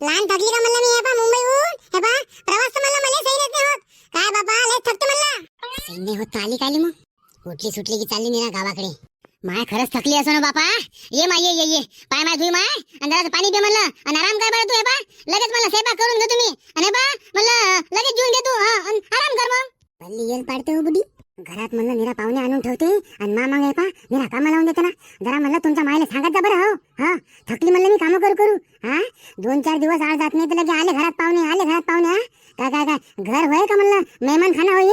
लहान थकली का म्हणलं मी? हे पा मुंबईहून. हे पा प्रवास तर म्हणलं मला सही नाही होत. काय बाबा लय थकतो म्हणलं. सही नाही होत तर आली काली मग? उठली सुटली की चालली मी ना गावाकडे. माय खरंच थकली असं ना बापा. ये माय ये ये ये. पाय माय धुई माय. आणि जरासं पाणी दे म्हणलं. आणि आराम कर बरं तू हे पा लगेच मला स्वयंपाक करून घे तुम्ही. आणि हे पा म्हणलं लगेच जेवून घे तू. हा आणि आराम कर मग. पल्ली येल पाडते हो बुडी. घरात म्हणलं निरा पाहुणे आणून ठेवते आणि मामा आहे पा निरा कामा लावून देते ना. जरा म्हणलं तुमच्या मायला सांगत जा बरं हो. हा. थकली म्हणलं मी कामं करू करू. हा? दोन चार दिवस आळ जात नाही तर लगे आले घरात पाहुणे आले घरात पाहुणे हा? काय काय काय? घर होय का? म्हणलं मेहमान खाना होई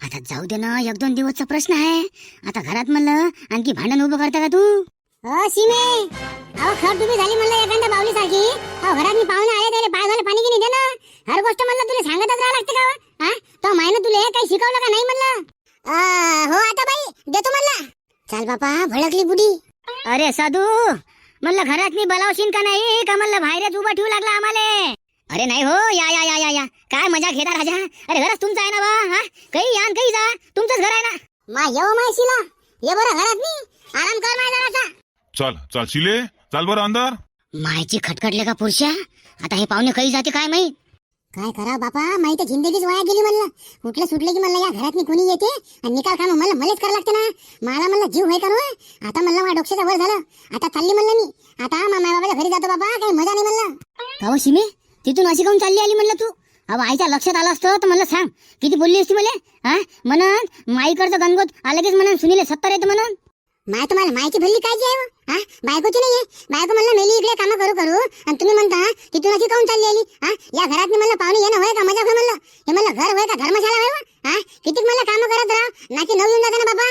आता जाऊ दे ना एक दोन दिवसचा प्रश्न आहे. आता घरात म्हणलं आणखी भांडण उभं करता का तू? हो सीमे अहो खर तुम्ही झाली म्हणलं एखाद्या बावली सारखी अहो घरात मी पाहुणे आले त्याला पाय झाले पाणी की नाही देणं हर गोष्ट म्हणलं तुला सांगतच राहा लागते का हो? हा? तो मायनं तुला काही शिकवलं का नाही म्हणलं? हो आता बाई देतो म्हणलं. चाल बापा भडकली बुडी अरे साधू म्हणलं घरात मी बोलावशील का नाही का म्हणलं बाहेरच उभा ठेवू लागला आम्हाला? अरे नाही हो या या या या या. काय मजा घेता राजा? अरे घरच तुमचं आहे ना बा हा? काही या काही जा तुमचंच घर आहे ना. मा येऊ माय शिला. ये बरं घरात मी. आराम कर माय जरासा. चल चल शिले. चाल बरं अंदर. मायची खटखटले का पुरुषा आता हे पाहुणे काही जाते काय माहीत? काय करा बापा? माहिती जिंदगीच वाया गेली म्हणलं. कुठलं सुटलं की मला या घरात कोणी येते? आणि निकाल काम मला मलाच करावं लागते ना. मला म्हणलं जीव हे का आता म्हणलं माझ्या डोक्याचा वर झालं. आता चालली म्हणलं मी. आता मा माय बाबाच्या घरी जातो बाबा काही मजा नाही म्हणलं. का शिमी शिमे तिथून अशी काऊन चालली आली म्हणलं तू? अहो आईच्या लक्षात आलं असतं तर म्हणलं सांग. किती बोलली असती मला? हा? म्हणून माईकडचं गणगोत आलं कीच म्हणून सुनीले सत्तर येतं म्हणून. माय तुम्हाला मायची भल्ली काळजी आहे हो? हा? बायकोची नाहीये. बायको म्हणलं मेली इकडे कामं करू करू. आणि तुम्ही म्हणता तिथून अशी काऊन चालली आली? हा? या घरात मी म्हणलं पाहुणे येणं होय का? मजा होय म्हणलं? हे म्हणलं घर होय का? धर्मशाला होय हो? हा? किती म्हणलं कामं करत राह नाची नऊ येऊन जाते ना बाबा.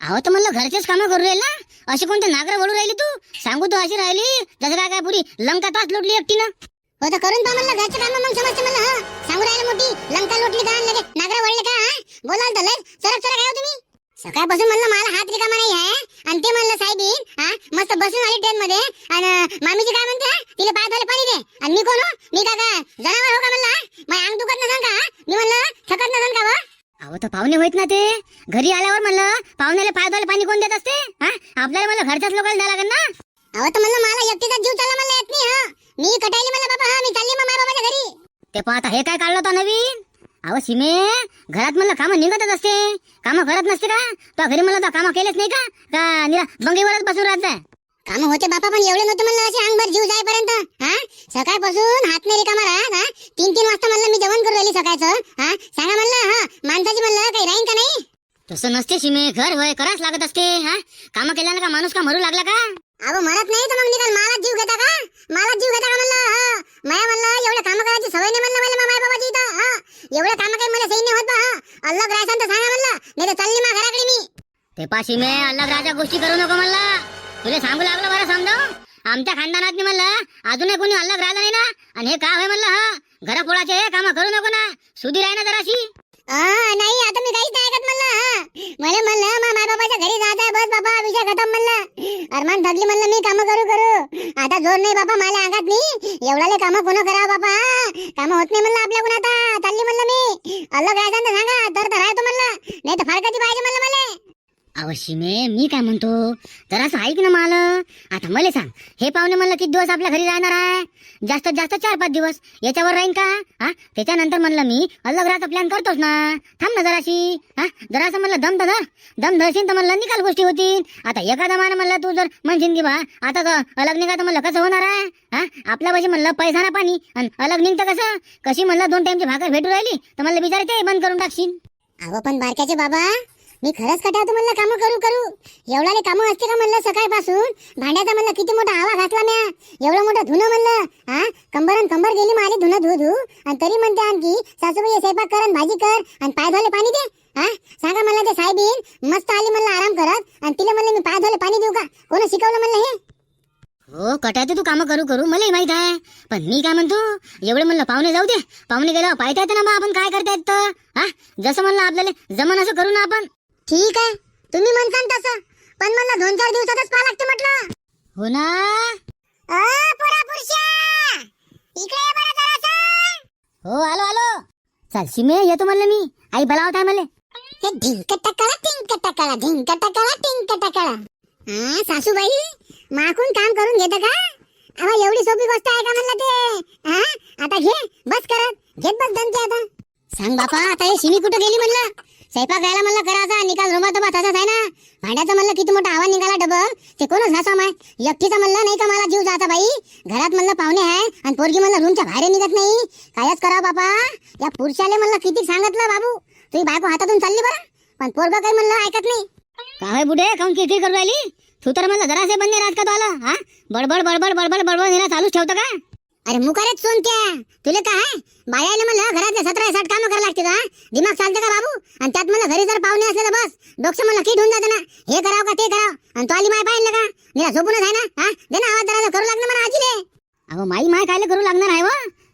अहो तर म्हणलं घरचेच कामं करू राहील. ना अशी कोणते नागर वळू राहिली तू? सांगू तू अशी राहिली? जसं काय काय पुरी लंका तास लुटली एकटीनं. हो तर करून पहा म्हणलं घरचं काम मग समजते म्हणलं हा. सांगू राहिलं मोठी लंका लोटली का? लगे नागरा वळले का? हा? बोलाल तर लय. सरक सरक आहे हो तुम्ही. सकाळपासून म्हणलं मला हात रिकामा नाही आहे. आणि ते म्हणलं साहेबीन हा मस्त बसून आली ट्रेन मध्ये. आणि मामीची काय म्हणते? तिला पाय धुवायला पाणी दे. आणि मी कोण हो? मी का काय जनावर हो का म्हणलं? माझ्या अंग दुखत नसन का? मी म्हणलं थकत नसन का व? अहो तर पाहुणे होत ना ते. घरी आल्यावर म्हणलं पाहुण्याला पाय धुवायला पाणी कोण देत असते? हा? आपल्याला म्हणलं घरच्याच लोकांना द्यावं लागेल ना? अहो तर म्हणलं मला एकटीचा जीव चालला म्हणलं येत नाही हा? मी कटायली म्हणलं बाबा हा मी चालली मग माझ्या बाबाच्या घरी. ते पण आता हे काय काढलं होतं नवीन? अहो सीमे घरात म्हणलं कामं निघतच असते. कामं करत नसते का? तो घरी म्हणलं तो कामं केलेच नाही का? का निरा बंगीवरच बसून राहत काम होते बापा पण एवढे नव्हते म्हणलं असे अंगभर जीव जाईपर्यंत हा? सकाळपासून हात नाही रिकामा राहत हा? तीन तीन वाजता म्हणलं मी जेवण करू राहिली सकाळचं हा? सांगा म्हणलं हा माणसाची म्हणलं काही राहीन का नाही? तसं नसते सीमे घर होय कराच लागत असते हा? कामं केल्यानं का माणूस का मरू लागला का? अहो मरत नाही तर मग निकाल मला जीव घेता का? मला जीव घेता का म्हणलं? हा. माया म्हणलं एवढं काम करायची सवय नाही म्हणलं मला माय बाबाची इथं. हा. एवढं काम काही मला सही नाही होत बा हा. अल्लग राहायचं तर सांगा म्हणलं नाही तर चालली मा घराकडे मी. ते पा सीमे अलग राजा गोष्टी करू नको म्हणला. तुला सांगू लागलं बरं समजावून? आमच्या खानदानात म्हणलं अजूनही कोणी अलग राहिलं नाही ना? आणि हे काय होय म्हणलं हा? घरापोळाचे हे कामं करू नको ना? सुधीर आहे ना जराशी. नाही आता मी काहीच नाही ऐकत म्हणलं हा मला म्हणलं मा माय बाबाच्या घरी जात आहे बस बाबा विषय खतम म्हणलं अरमान थकली म्हणलं मी काम करू करू आता जोर नाही बाबा मला अंगात मी. एवढाले काम कोण करा बाबा काम होत नाही म्हणलं आपल्याकडून आता. चालली म्हणलं मी. अलग राहायचं सांगा तर तर राहतो म्हणलं. नाही तर फारकती पाहिजे अवश्य मे मी काय म्हणतो? जरासं ऐक ना मला आता मला सांग हे पाहुणे म्हणलं किती दिवस आपल्या घरी राहणार आहे? जास्तीत जास्त चार पाच दिवस. याच्यावर राहीन का? हा? त्याच्यानंतर म्हणलं मी अलग राहायचा प्लॅन करतोच ना. थांब ना जराशी. हा? जरासं म्हणलं दम तर धर. दम धरशील तर म्हणलं निकाल गोष्टी होतील. आता एका दमानं म्हणलं तू जर म्हणशील की बा आता तर अलग निघा तर म्हणलं कसं होणार आहे? हा? आपल्या पाशी म्हणलं पैसा ना पाणी. आणि अलग निघतं कसं? कशी म्हणलं दोन टाइमची भाकर भेटू राहिली तर म्हणलं बिचारे ते बंद करून टाकशील अहो पण बारक्याचे बाबा मी खरंच कटावतो म्हणलं कामं करू करू. एवढाले कामं असते का म्हणलं सकाळपासून? भांड्याचा म्हणलं किती मोठा आवा घातला म्या. एवढं मोठं धुणं म्हणलं हा कंबरन कंबर गेली माझी धुणं धु धु. आणि तरी म्हणते आणखी सासूबाई स्वयंपाक कर आणि भाजी कर आणि पाय धुवायला पाणी दे हा सांगा म्हणलं ते साहेबीन मस्त आली म्हणलं आराम करत आणि तिला म्हणलं मी पाय धुवायला पाणी देऊ का? कोण शिकवलं म्हणलं हे? हो कटायचं तू कामं करू करू. मलाही माहीत आहे. पण मी काय म्हणतो एवढे म्हणलं पाहुणे जाऊ दे. पाहुणे गेल्यावर पाहता येतं ना मग आपण काय करता येतं हा जसं म्हणलं आपल्याला जमन असं करू ना आपण. ठीक आहे. तुम्ही म्हणता तसं. पण म्हणलं दोन चार दिवसातच पाहा लागते म्हटलं. हो ना? अ, पोरा पुरुषा इकडे ये बरं जरासं. हो आलो आलो. चल शिमे येतो म्हणलं मी. आई बोलावत आहे मला हे ढिंक टकाळा टिंक टकाळा ढिंक टकाळा टिंक टकाळा हा सासूबाई माकून काम करून घेता का? अहो एवढी सोपी गोष्ट आहे का म्हणलं ते? हा आता घे बस करत. घेत बस दमते आता. सांग बापा आता हे शिमी कुठं गेली म्हणलं? स्वयंपाक घ्यायला म्हणलं करायचा निकाल रुमात तोबा तसाच आहे ना. भांड्याचं म्हणलं किती मोठं आव्हान निघाला डबल. ते कोणच घासाम आहे एकटीचा म्हणलं नाही का मला जीव जाता बाई. घरात म्हणलं पाहुणे आहे. आणि पोरगी म्हणलं रूमच्या बाहेर निघत नाही. कायच करा बापा. या पुरुषाले म्हणलं किती सांगितलं बाबू. तुझी बायको हातातून चालली बरं. पण पोरग काही म्हणलं ऐकत नाही. काय बुढे? काऊन किरकिर करू राहिली? तू तर मला जरासे बंद राहत का तू आला हा? बडबड बडबड बडबड बडबड निरा चालूच ठेवतं का? अरे मुकारेच सोन क्या तुले काय बायाला म्हणलं घरातले सतरा साठ कामं करायला लागते का दिमाग चालतं का बाबू? आणि त्यात म्हणलं घरी जर पाहुणे असले तर बस. डोक्स म्हणलं की होऊन जातं ना. हे करावं का ते करावं? आणि तो आली माय पाहिलं का? निरा झोपूनच आहे ना हा? दे ना आवाज जरा करू लागणार मला आजीले. अहो माई माय कायले करू लागणार आहे व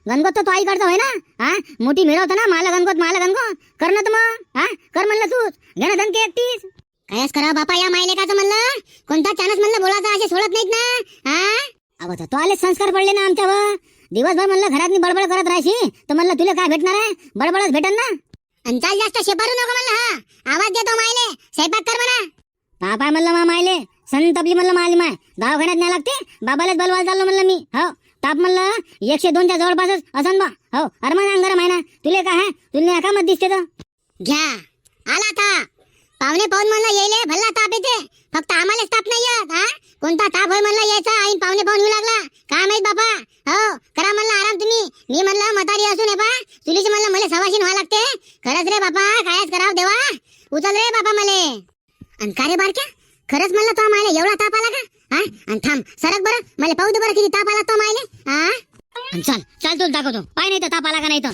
गणगोत तर तो करतो होय ना हा? मोठी मिळवतो ना माला गणगोत माला गणगोत. कर ना तर मग हा? कर म्हणलं तूच घे ना धनके एकटीस. कायच करावं बापा या मायलेकाचं म्हणलं? कोणता चानस म्हणलं बोलायचं असे सोडत नाहीत ना हा? अहो तर तो आले संस्कार पडले ना आमच्यावर. दिवसभर म्हणलं घरात बडबड करत राहायची. तर म्हणलं तुला काय भेटणार आहे? बडबडच भेटन ना? आणि चाल जास्त शेपारू नको म्हणलं हा. आवाज देतो मायले. स्वयंपाक कर म्हणा. ताप म्हणलं मा मायले. संतपली म्हणलं माली माय. दवाखान्यात नाही लागते? बाबालाच बलवाल चाललो म्हणलं मी. हो. ताप म्हणलं एकशे दोनच्या जवळपासच असन बा. हो. अरमान अंगरम आहे ना तुले काय आहे तुला एकामत दिसते तर. घ्या. आला था पाहुणे पाहून म्हणलं येईले भल्ला ताप येते. फक्त आम्हालाच ताप नाही येत हा? कोणता ताप होय म्हणलं यायचा आईन पाहुणे पाहून येऊ लागला काय माहीत बापा हो करा म्हणलं आराम तुम्ही मी म्हणलं म्हातारी असून हे बा चुलीची म्हणलं मला सवाशीन व्हावं लागते खरंच रे बापा कायच करावं देवा उचल रे बापा मले अरे बारक्या खरंच म्हणलं तो मायले एवढा ताप आला का? हा आणि थांब सरक बरं मला पाहू दे बरं किती ताप आला तो मायले. हा आणि चल चल तुला दाखवतो. पाय नाही तर ताप आला का नाही तर?